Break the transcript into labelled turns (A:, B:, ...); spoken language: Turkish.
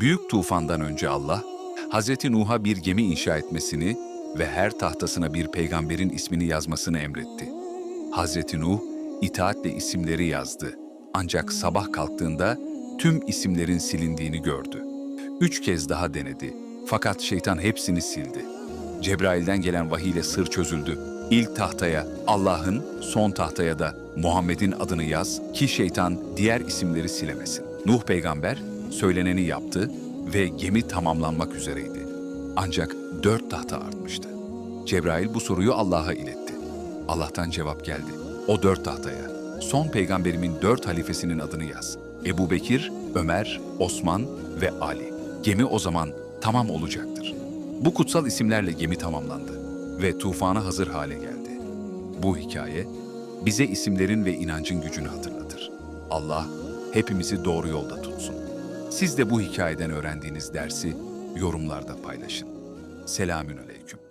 A: Büyük tufandan önce Allah, Hazreti Nuh'a bir gemi inşa etmesini ve her tahtasına bir peygamberin ismini yazmasını emretti. Hazreti Nuh, itaatle isimleri yazdı. Ancak sabah kalktığında tüm isimlerin silindiğini gördü. Üç kez daha denedi. Fakat şeytan hepsini sildi. Cebrail'den gelen vahiy ile sır çözüldü. İlk tahtaya Allah'ın, son tahtaya da Muhammed'in adını yaz ki şeytan diğer isimleri silemesin. Nuh peygamber söyleneni yaptı ve gemi tamamlanmak üzereydi. Ancak dört tahta artmıştı. Cebrail bu soruyu Allah'a iletti. Allah'tan cevap geldi. O dört tahtaya son peygamberimin dört halifesinin adını yaz. Ebu Bekir, Ömer, Osman ve Ali. Gemi o zaman tamam olacaktır. Bu kutsal isimlerle gemi tamamlandı ve tufana hazır hale geldi. Bu hikaye bize isimlerin ve inancın gücünü hatırlatır. Allah hepimizi doğru yolda tutsun. Siz de bu hikayeden öğrendiğiniz dersi yorumlarda paylaşın. Selamün aleyküm.